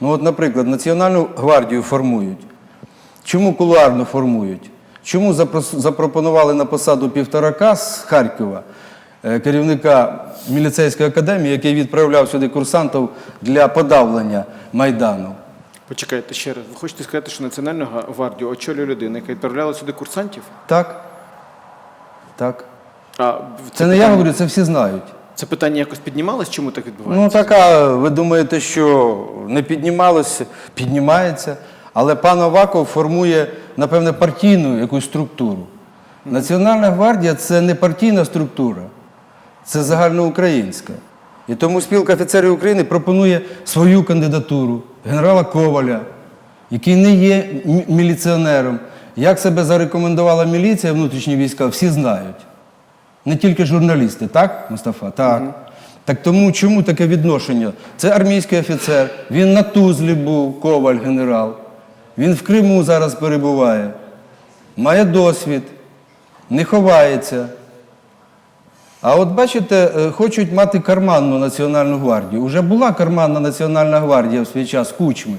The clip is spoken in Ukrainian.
Ну, от, наприклад, Національну гвардію формують. Чому кулуарно формують? Чому запропонували на посаду півторака з Харкова, е, керівника міліцейської академії, який відправляв сюди курсантів для подавлення Майдану? Почекайте ще раз. Ви хочете сказати, що Національну гвардію очолює людина, яка відправляла сюди курсантів? Так? Так. А в- Це не я говорю, це всі знають. Це питання якось піднімалось? Чому так відбувається? Ну, така, ви думаєте, що не піднімалося, піднімається. Але пан Аваков формує, напевне, партійну якусь структуру. Національна гвардія це не партійна структура, це загальноукраїнська. І тому спілка офіцерів України пропонує свою кандидатуру генерала Коваля, який не є міліціонером. Як себе зарекомендувала міліція, внутрішні війська, всі знають. Не тільки журналісти, так, Мустафа? Так. Так тому чому таке відношення? Це армійський офіцер, він на Тузлі був, коваль генерал. Він в Криму зараз перебуває, має досвід, не ховається. А от бачите, е, хочуть мати карманну національну гвардію. Уже була карманна національна гвардія в свій час кучми.